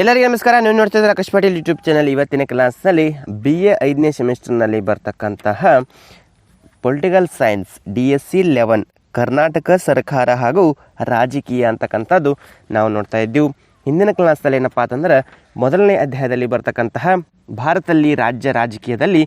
ಎಲ್ಲರಿಗೂ ನಮಸ್ಕಾರ. ನೀವು ನೋಡ್ತಿದ್ರೆ ಆಕಾಶ್ ಪಾಟೀಲ್ ಯೂಟ್ಯೂಬ್ ಚಾನಲ್. ಇವತ್ತಿನ ಕ್ಲಾಸ್ನಲ್ಲಿ ಬಿ ಎ ಐದನೇ ಸೆಮಿಸ್ಟರ್ನಲ್ಲಿ ಬರ್ತಕ್ಕಂತಹ political science D S C eleven Karnataka ಸರ್ಕಾರ ಹಾಗೂ ರಾಜಕೀಯ ಅಂತಕ್ಕಂಥದ್ದು ನಾವು ನೋಡ್ತಾ ಇದ್ದೀವಿ. ಹಿಂದಿನ ಕ್ಲಾಸ್ನಲ್ಲಿ ಏನಪ್ಪ ಅಂತಂದ್ರೆ, ಮೊದಲನೇ ಅಧ್ಯಾಯದಲ್ಲಿ ಬರ್ತಕ್ಕಂತಹ ಭಾರತದಲ್ಲಿ ರಾಜ್ಯ ರಾಜಕೀಯದಲ್ಲಿ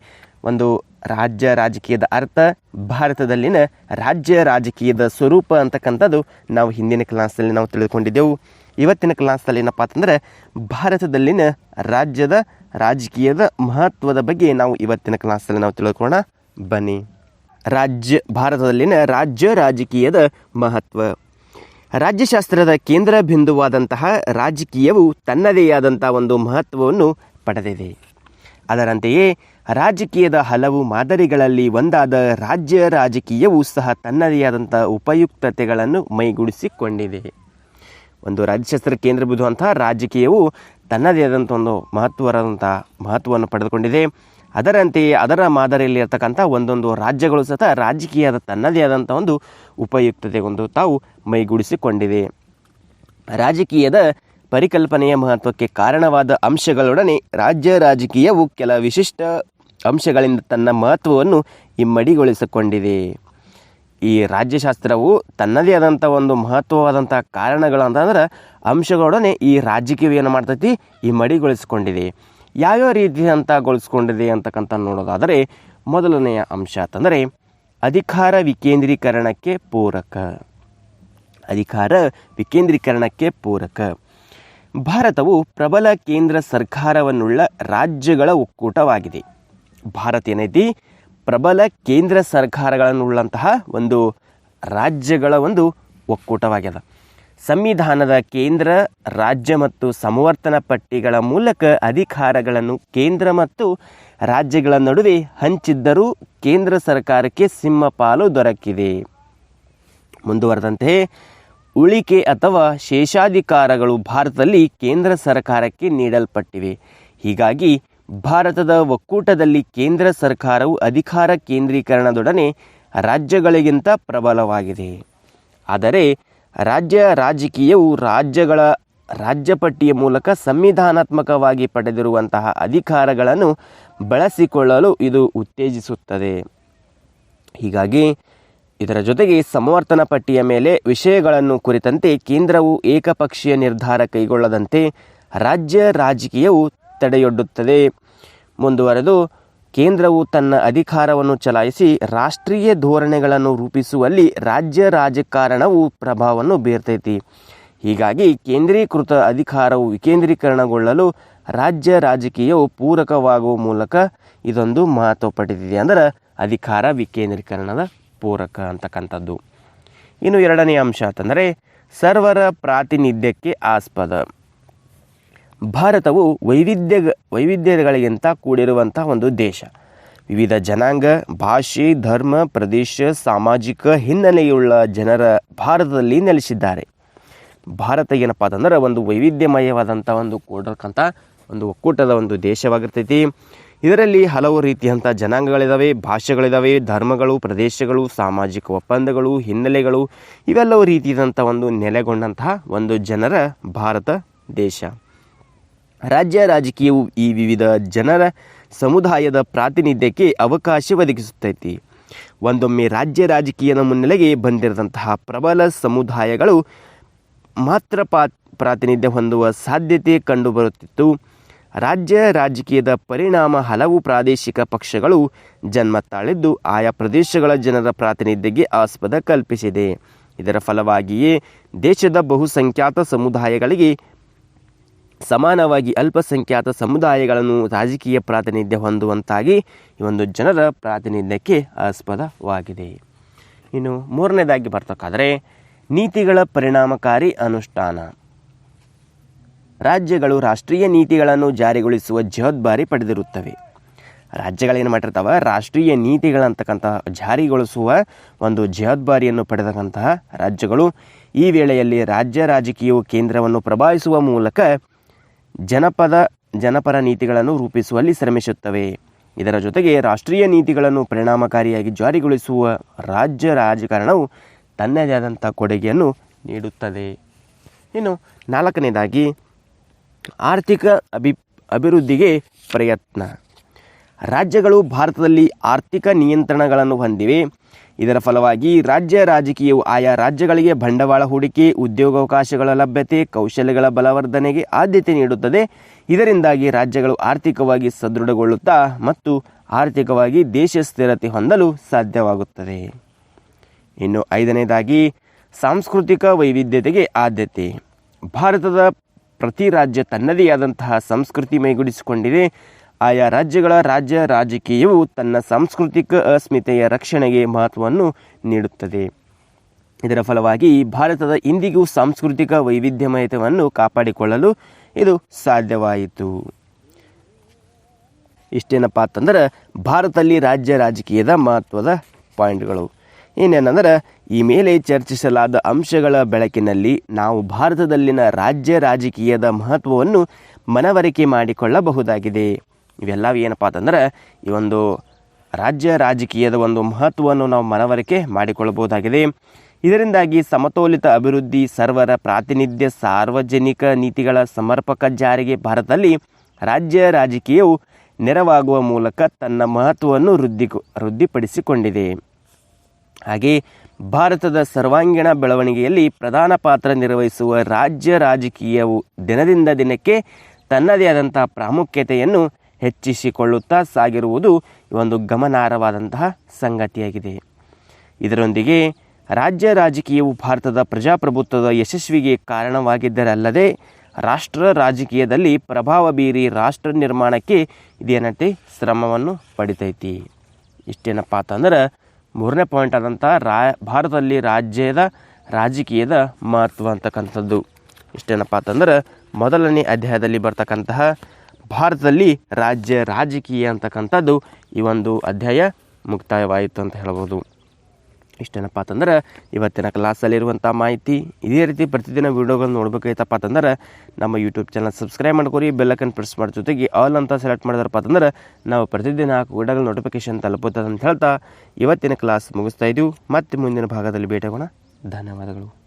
ಒಂದು ರಾಜ್ಯ ರಾಜಕೀಯದ ಅರ್ಥ, ಭಾರತದಲ್ಲಿನ ರಾಜ್ಯ ರಾಜಕೀಯದ ಸ್ವರೂಪ ಅಂತಕ್ಕಂಥದ್ದು ನಾವು ಹಿಂದಿನ ಕ್ಲಾಸ್ನಲ್ಲಿ ನಾವು ತಿಳಿದುಕೊಂಡಿದ್ದೆವು. ಇವತ್ತಿನ ಕ್ಲಾಸ್ನಲ್ಲಿ ಏನಪ್ಪ ಅಂತಂದರೆ, ಭಾರತದಲ್ಲಿನ ರಾಜ್ಯದ ರಾಜಕೀಯದ ಮಹತ್ವದ ಬಗ್ಗೆ ನಾವು ಇವತ್ತಿನ ಕ್ಲಾಸ್ನಲ್ಲಿ ನಾವು ತಿಳಿದುಕೊಳ್ಳೋಣ ಬನ್ನಿ. ರಾಜ್ಯ, ಭಾರತದಲ್ಲಿನ ರಾಜ್ಯ ರಾಜಕೀಯದ ಮಹತ್ವ. ರಾಜ್ಯಶಾಸ್ತ್ರದ ಕೇಂದ್ರ ಬಿಂದುವಾದಂತಹ ರಾಜಕೀಯವು ತನ್ನದೇ ಆದಂಥ ಒಂದು ಮಹತ್ವವನ್ನು ಪಡೆದಿದೆ. ಅದರಂತೆಯೇ ರಾಜಕೀಯದ ಹಲವು ಮಾದರಿಗಳಲ್ಲಿ ಒಂದಾದ ರಾಜ್ಯ ರಾಜಕೀಯವು ಸಹ ತನ್ನದೇ ಆದಂಥ ಉಪಯುಕ್ತತೆಗಳನ್ನು ಮೈಗೂಡಿಸಿಕೊಂಡಿದೆ. ಒಂದು ರಾಜ್ಯಶಾಸ್ತ್ರ ಕೇಂದ್ರ ಬಿದ್ದುವಂತಹ ರಾಜಕೀಯವು ತನ್ನದೇ ಆದಂಥ ಒಂದು ಮಹತ್ವವಾದಂಥ ಮಹತ್ವವನ್ನು ಪಡೆದುಕೊಂಡಿದೆ. ಅದರಂತೆಯೇ ಅದರ ಮಾದರಿಯಲ್ಲಿ ಇರತಕ್ಕಂಥ ಒಂದೊಂದು ರಾಜ್ಯಗಳು ಸಹ ರಾಜಕೀಯದ ತನ್ನದೇ ಆದಂಥ ಒಂದು ಉಪಯುಕ್ತತೆಗೊಂದು ತಾವು ಮೈಗೂಡಿಸಿಕೊಂಡಿದೆ. ರಾಜಕೀಯದ ಪರಿಕಲ್ಪನೆಯ ಮಹತ್ವಕ್ಕೆ ಕಾರಣವಾದ ಅಂಶಗಳೊಡನೆ ರಾಜ್ಯ ರಾಜಕೀಯವು ಕೆಲ ವಿಶಿಷ್ಟ ಅಂಶಗಳಿಂದ ತನ್ನ ಮಹತ್ವವನ್ನು ಇಮ್ಮಡಿಗೊಳಿಸಿಕೊಂಡಿದೆ. ಈ ರಾಜ್ಯಶಾಸ್ತ್ರವು ತನ್ನದೇ ಆದಂಥ ಒಂದು ಮಹತ್ವವಾದಂಥ ಕಾರಣಗಳು ಅಂತಂದ್ರೆ ಅಂಶಗಳೊಡನೆ ಈ ರಾಜಕೀಯವು ಏನು ಮಾಡ್ತೈತಿ, ಇಮ್ಮಡಿಗೊಳಿಸಿಕೊಂಡಿದೆ. ಯಾವ್ಯಾವ ರೀತಿ ಅಂತಗೊಳಿಸ್ಕೊಂಡಿದೆ ಅಂತಕ್ಕಂಥ ನೋಡೋದಾದರೆ, ಮೊದಲನೆಯ ಅಂಶ ಅಂತಂದರೆ ಅಧಿಕಾರ ವಿಕೇಂದ್ರೀಕರಣಕ್ಕೆ ಪೂರಕ. ಅಧಿಕಾರ ವಿಕೇಂದ್ರೀಕರಣಕ್ಕೆ ಪೂರಕ. ಭಾರತವು ಪ್ರಬಲ ಕೇಂದ್ರ ಸರ್ಕಾರವನ್ನುಳ್ಳ ರಾಜ್ಯಗಳ ಒಕ್ಕೂಟವಾಗಿದೆ. ಭಾರತ ಏನೈತಿ ಪ್ರಬಲ ಕೇಂದ್ರ ಸರ್ಕಾರಗಳನ್ನುಳ್ಳಂತಹ ಒಂದು ರಾಜ್ಯಗಳ ಒಂದು ಒಕ್ಕೂಟವಾಗ್ಯದ. ಸಂವಿಧಾನದ ಕೇಂದ್ರ, ರಾಜ್ಯ ಮತ್ತು ಸಮವರ್ತನ ಪಟ್ಟಿಗಳ ಮೂಲಕ ಅಧಿಕಾರಗಳನ್ನು ಕೇಂದ್ರ ಮತ್ತು ರಾಜ್ಯಗಳ ನಡುವೆ ಹಂಚಿದ್ದರೂ ಕೇಂದ್ರ ಸರ್ಕಾರಕ್ಕೆ ಸಿಂಹಪಾಲು ದೊರಕಿದೆ. ಮುಂದುವರೆದಂತೆ, ಉಳಿಕೆ ಅಥವಾ ಶೇಷಾಧಿಕಾರಗಳು ಭಾರತದಲ್ಲಿ ಕೇಂದ್ರ ಸರ್ಕಾರಕ್ಕೆ ನೀಡಲ್ಪಟ್ಟಿವೆ. ಹೀಗಾಗಿ ಭಾರತದ ಒಕ್ಕೂಟದಲ್ಲಿ ಕೇಂದ್ರ ಸರ್ಕಾರವು ಅಧಿಕಾರ ಕೇಂದ್ರೀಕರಣದೊಡನೆ ರಾಜ್ಯಗಳಿಗಿಂತ ಪ್ರಬಲವಾಗಿದೆ. ಆದರೆ ರಾಜ್ಯ ರಾಜಕೀಯವು ರಾಜ್ಯಗಳ ರಾಜ್ಯಪಟ್ಟಿಯ ಮೂಲಕ ಸಂವಿಧಾನಾತ್ಮಕವಾಗಿ ಪಡೆದಿರುವಂತಹ ಅಧಿಕಾರಗಳನ್ನು ಬಳಸಿಕೊಳ್ಳಲು ಇದು ಉತ್ತೇಜಿಸುತ್ತದೆ. ಹೀಗಾಗಿ ಇದರ ಜೊತೆಗೆ ಸಮವರ್ತನ ಪಟ್ಟಿಯ ಮೇಲೆ ವಿಷಯಗಳನ್ನು ಕುರಿತಂತೆ ಕೇಂದ್ರವು ಏಕಪಕ್ಷೀಯ ನಿರ್ಧಾರ ಕೈಗೊಳ್ಳದಂತೆ ರಾಜ್ಯ ರಾಜಕೀಯವು ತಡೆಯೊಡ್ಡುತ್ತದೆ. ಮುಂದುವರೆದು, ಕೇಂದ್ರವು ತನ್ನ ಅಧಿಕಾರವನ್ನು ಚಲಾಯಿಸಿ ರಾಷ್ಟ್ರೀಯ ಧೋರಣೆಗಳನ್ನು ರೂಪಿಸುವಲ್ಲಿ ರಾಜ್ಯ ರಾಜಕಾರಣವು ಪ್ರಭಾವವನ್ನು ಬೀರ್ತೈತಿ. ಹೀಗಾಗಿ ಕೇಂದ್ರೀಕೃತ ಅಧಿಕಾರವು ವಿಕೇಂದ್ರೀಕರಣಗೊಳ್ಳಲು ರಾಜ್ಯ ರಾಜಕೀಯವು ಪೂರಕವಾಗುವ ಮೂಲಕ ಇದೊಂದು ಮಹತ್ವ ಪಡೆದಿದೆ ಅಂದರೆ ಅಧಿಕಾರ ವಿಕೇಂದ್ರೀಕರಣದ ಪೂರಕ ಅಂತಕ್ಕಂಥದ್ದು. ಇನ್ನು ಎರಡನೇ ಅಂಶ ಅಂತಂದರೆ ಸರ್ವರ ಪ್ರಾತಿನಿಧ್ಯಕ್ಕೆ ಆಸ್ಪದ. ಭಾರತವು ವೈವಿಧ್ಯ ವೈವಿಧ್ಯಗಳಿಗಿಂತ ಕೂಡಿರುವಂಥ ಒಂದು ದೇಶ. ವಿವಿಧ ಜನಾಂಗ, ಭಾಷೆ, ಧರ್ಮ, ಪ್ರದೇಶ, ಸಾಮಾಜಿಕ ಹಿನ್ನೆಲೆಯುಳ್ಳ ಜನರ ಭಾರತದಲ್ಲಿ ನೆಲೆಸಿದ್ದಾರೆ. ಭಾರತ ಏನಪ್ಪ ಅಂತಂದ್ರೆ ಒಂದು ವೈವಿಧ್ಯಮಯವಾದಂಥ ಒಂದು ಕೂಡಿರ್ಕಂಥ ಒಂದು ಒಕ್ಕೂಟದ ಒಂದು ದೇಶವಾಗಿರ್ತೈತಿ. ಇದರಲ್ಲಿ ಹಲವು ರೀತಿಯಂಥ ಜನಾಂಗಗಳಿದ್ದಾವೆ ಭಾಷೆಗಳಿದ್ದಾವೆ ಧರ್ಮಗಳು, ಪ್ರದೇಶಗಳು, ಸಾಮಾಜಿಕ ಒಪ್ಪಂದಗಳು, ಹಿನ್ನೆಲೆಗಳು, ಇವೆಲ್ಲವೂ ರೀತಿಯಾದಂಥ ಒಂದು ನೆಲೆಗೊಂಡಂತಹ ಒಂದು ಜನರ ಭಾರತ ದೇಶ. ರಾಜ್ಯ ರಾಜಕೀಯವು ಈ ವಿವಿಧ ಜನರ ಸಮುದಾಯದ ಪ್ರಾತಿನಿಧ್ಯಕ್ಕೆ ಅವಕಾಶ ಒದಗಿಸುತ್ತೈತಿ. ಒಂದೊಮ್ಮೆ ರಾಜ್ಯ ರಾಜಕೀಯದ ಮುನ್ನೆಲೆಗೆ ಬಂದಿರದಂತಹ ಪ್ರಬಲ ಸಮುದಾಯಗಳು ಮಾತ್ರ ಪಾ ಪ್ರಾತಿನಿಧ್ಯ ಹೊಂದುವ ಸಾಧ್ಯತೆ ಕಂಡುಬರುತ್ತಿತ್ತು. ರಾಜ್ಯ ರಾಜಕೀಯದ ಪರಿಣಾಮ ಹಲವು ಪ್ರಾದೇಶಿಕ ಪಕ್ಷಗಳು ಜನ್ಮ ತಾಳಿದ್ದು ಆಯಾ ಪ್ರದೇಶಗಳ ಜನರ ಪ್ರಾತಿನಿಧ್ಯಕ್ಕೆ ಆಸ್ಪದ ಕಲ್ಪಿಸಿದೆ. ಇದರ ಫಲವಾಗಿಯೇ ದೇಶದ ಬಹುಸಂಖ್ಯಾತ ಸಮುದಾಯಗಳಿಗೆ ಸಮಾನವಾಗಿ ಅಲ್ಪಸಂಖ್ಯಾತ ಸಮುದಾಯಗಳನ್ನು ರಾಜಕೀಯ ಪ್ರಾತಿನಿಧ್ಯ ಹೊಂದುವಂತಾಗಿ ಈ ಒಂದು ಜನರ ಪ್ರಾತಿನಿಧ್ಯಕ್ಕೆ ಆಸ್ಪದವಾಗಿದೆ. ಇನ್ನು ಮೂರನೇದಾಗಿ ಬರ್ತಕ್ಕಾದರೆ ನೀತಿಗಳ ಪರಿಣಾಮಕಾರಿ ಅನುಷ್ಠಾನ. ರಾಜ್ಯಗಳು ರಾಷ್ಟ್ರೀಯ ನೀತಿಗಳನ್ನು ಜಾರಿಗೊಳಿಸುವ ಜವಾಬ್ದಾರಿ ಪಡೆದಿರುತ್ತವೆ. ರಾಜ್ಯಗಳೇನು ಮಾಡಿರ್ತಾವೆ? ರಾಷ್ಟ್ರೀಯ ನೀತಿಗಳಂತಕ್ಕಂತಹ ಜಾರಿಗೊಳಿಸುವ ಒಂದು ಜವಾಬ್ದಾರಿಯನ್ನು ಪಡೆದಕ್ಕಂತಹ ರಾಜ್ಯಗಳು ಈ ವೇಳೆಯಲ್ಲಿ ರಾಜ್ಯ ರಾಜಕೀಯವು ಕೇಂದ್ರವನ್ನು ಪ್ರಭಾವಿಸುವ ಮೂಲಕ ಜನಪದ, ಜನಪರ ನೀತಿಗಳನ್ನು ರೂಪಿಸುವಲ್ಲಿ ಶ್ರಮಿಸುತ್ತವೆ. ಇದರ ಜೊತೆಗೆ ರಾಷ್ಟ್ರೀಯ ನೀತಿಗಳನ್ನು ಪರಿಣಾಮಕಾರಿಯಾಗಿ ಜಾರಿಗೊಳಿಸುವ ರಾಜ್ಯ ರಾಜಕಾರಣವು ತನ್ನದೇ ಆದಂಥ ಕೊಡುಗೆಯನ್ನು ನೀಡುತ್ತದೆ. ಇನ್ನು ನಾಲ್ಕನೇದಾಗಿ, ಆರ್ಥಿಕ ಅಭಿ, ಅಭಿವೃದ್ಧಿಗೆ ಪ್ರಯತ್ನ. ರಾಜ್ಯಗಳು ಭಾರತದಲ್ಲಿ ಆರ್ಥಿಕ ನಿಯಂತ್ರಣಗಳನ್ನು ಹೊಂದಿವೆ. ಇದರ ಫಲವಾಗಿ ರಾಜ್ಯ ರಾಜಕೀಯವು ಆಯಾ ರಾಜ್ಯಗಳಿಗೆ ಬಂಡವಾಳ ಹೂಡಿಕೆ, ಉದ್ಯೋಗಾವಕಾಶಗಳ ಲಭ್ಯತೆ, ಕೌಶಲ್ಯಗಳ ಬಲವರ್ಧನೆಗೆ ಆದ್ಯತೆ ನೀಡುತ್ತದೆ. ಇದರಿಂದಾಗಿ ರಾಜ್ಯಗಳು ಆರ್ಥಿಕವಾಗಿ ಸದೃಢಗೊಳ್ಳುತ್ತಾ ಮತ್ತು ಆರ್ಥಿಕವಾಗಿ ದೇಶ ಸ್ಥಿರತೆ ಹೊಂದಲು ಸಾಧ್ಯವಾಗುತ್ತದೆ. ಇನ್ನು ಐದನೇದಾಗಿ, ಸಾಂಸ್ಕೃತಿಕ ವೈವಿಧ್ಯತೆಗೆ ಆದ್ಯತೆ. ಭಾರತದ ಪ್ರತಿ ರಾಜ್ಯ ತನ್ನದೇ ಆದಂತಹ ಸಂಸ್ಕೃತಿ ಮೈಗೂಡಿಸಿಕೊಂಡಿದೆ. ಆಯಾ ರಾಜ್ಯಗಳ ರಾಜ್ಯ ರಾಜಕೀಯವು ತನ್ನ ಸಾಂಸ್ಕೃತಿಕ ಅಸ್ಮಿತೆಯ ರಕ್ಷಣೆಗೆ ಮಹತ್ವವನ್ನು ನೀಡುತ್ತದೆ. ಇದರ ಫಲವಾಗಿ ಭಾರತದ ಇಂದಿಗೂ ಸಾಂಸ್ಕೃತಿಕ ವೈವಿಧ್ಯಮಯತೆಯನ್ನು ಕಾಪಾಡಿಕೊಳ್ಳಲು ಇದು ಸಾಧ್ಯವಾಯಿತು. ಇಷ್ಟೇನಪ್ಪ ಅಂತಂದ್ರೆ ಭಾರತದಲ್ಲಿ ರಾಜ್ಯ ರಾಜಕೀಯದ ಮಹತ್ವದ ಪಾಯಿಂಟ್ಗಳು. ಇನ್ನೇನಂದ್ರೆ ಈ ಮೇಲೆ ಚರ್ಚಿಸಲಾದ ಅಂಶಗಳ ಬೆಳಕಿನಲ್ಲಿ ನಾವು ಭಾರತದಲ್ಲಿನ ರಾಜ್ಯ ರಾಜಕೀಯದ ಮಹತ್ವವನ್ನು ಮನವರಿಕೆ ಮಾಡಿಕೊಳ್ಳಬಹುದಾಗಿದೆ. ಇವೆಲ್ಲವೂ ಏನಪ್ಪ ಅಂತಂದ್ರೆ ಈ ಒಂದು ರಾಜ್ಯ ರಾಜಕೀಯದ ಒಂದು ಮಹತ್ವವನ್ನು ನಾವು ಮನವರಿಕೆ ಮಾಡಿಕೊಳ್ಳಬಹುದಾಗಿದೆ ಇದರಿಂದಾಗಿ ಸಮತೋಲಿತ ಅಭಿವೃದ್ಧಿ, ಸರ್ವರ ಪ್ರಾತಿನಿಧ್ಯ, ಸಾರ್ವಜನಿಕ ನೀತಿಗಳ ಸಮರ್ಪಕ ಜಾರಿಗೆ ಭಾರತದಲ್ಲಿ ರಾಜ್ಯ ರಾಜಕೀಯವು ನೆರವಾಗುವ ಮೂಲಕ ತನ್ನ ಮಹತ್ವವನ್ನು ವೃದ್ಧಿ ವೃದ್ಧಿಪಡಿಸಿಕೊಂಡಿದೆ. ಹಾಗೆ ಭಾರತದ ಸರ್ವಾಂಗೀಣ ಬೆಳವಣಿಗೆಯಲ್ಲಿ ಪ್ರಧಾನ ಪಾತ್ರ ನಿರ್ವಹಿಸುವ ರಾಜ್ಯ ರಾಜಕೀಯವು ದಿನದಿಂದ ದಿನಕ್ಕೆ ತನ್ನದೇ ಆದಂಥ ಪ್ರಾಮುಖ್ಯತೆಯನ್ನು ಹೆಚ್ಚಿಸಿಕೊಳ್ಳುತ್ತಾ ಸಾಗಿರುವುದು ಒಂದು ಗಮನಾರ್ಹವಾದಂತಹ ಸಂಗತಿಯಾಗಿದೆ. ಇದರೊಂದಿಗೆ ರಾಜ್ಯ ರಾಜಕೀಯವು ಭಾರತದ ಪ್ರಜಾಪ್ರಭುತ್ವದ ಯಶಸ್ವಿಗೆ ಕಾರಣವಾಗಿದ್ದರಲ್ಲದೆ ರಾಷ್ಟ್ರ ರಾಜಕೀಯದಲ್ಲಿ ಪ್ರಭಾವ ಬೀರಿ ರಾಷ್ಟ್ರ ನಿರ್ಮಾಣಕ್ಕೆ ಇದೇನಂತೆ ಶ್ರಮವನ್ನು ಪಡಿತೈತಿ. ಇಷ್ಟೇನಪ್ಪ ಅಂತಂದ್ರೆ ಮೂರನೇ ಪಾಯಿಂಟ್ ಆದಂಥ ರಾ, ಭಾರತದಲ್ಲಿ ರಾಜ್ಯದ ರಾಜಕೀಯದ ಮಹತ್ವ ಅಂತಕ್ಕಂಥದ್ದು. ಇಷ್ಟೇನಪ್ಪ ಅಂತಂದ್ರೆ ಮೊದಲನೇ ಅಧ್ಯಾಯದಲ್ಲಿ ಬರ್ತಕ್ಕಂತಹ ಭಾರತದಲ್ಲಿ ರಾಜ್ಯ ರಾಜಕೀಯ ಅಂತಕ್ಕಂಥದ್ದು ಈ ಒಂದು ಅಧ್ಯಾಯ ಮುಕ್ತಾಯವಾಯಿತು ಅಂತ ಹೇಳ್ಬೋದು. ಇಷ್ಟೇನಪ್ಪ ಅಂತಂದ್ರೆ, ಇವತ್ತಿನ ಕ್ಲಾಸಲ್ಲಿರುವಂಥ ಮಾಹಿತಿ ಇದೇ ರೀತಿ ಪ್ರತಿದಿನ ವೀಡಿಯೋಗಳನ್ನ ನೋಡ್ಬೇಕಾಯ್ತಪ್ಪ ಅಂತಂದ್ರೆ, ನಮ್ಮ ಯೂಟ್ಯೂಬ್ ಚಾನಲ್ ಸಬ್ಸ್ಕ್ರೈಬ್ ಮಾಡ್ಕೊರಿ ಬೆಲ್ಲಕನ್ ಪ್ರೆಸ್ ಮಾಡೋ ಜೊತೆಗೆ ಆಲ್ ಅಂತ ಸೆಲೆಕ್ಟ್ ಮಾಡಿದ್ರಪ್ಪ ಅಂತಂದ್ರೆ, ನಾವು ಪ್ರತಿದಿನ ಹಾಕೋ ವೀಡಿಯೋಗಳ ನೋಟಿಫಿಕೇಶನ್ ತಲುಪುತ್ತದೆ ಅಂತ ಹೇಳ್ತಾ ಇವತ್ತಿನ ಕ್ಲಾಸ್ ಮುಗಿಸ್ತಾ ಇದ್ದೀವಿ ಮತ್ತೆ ಮುಂದಿನ ಭಾಗದಲ್ಲಿ ಭೇಟಿಯಾಗೋಣ. ಧನ್ಯವಾದಗಳು.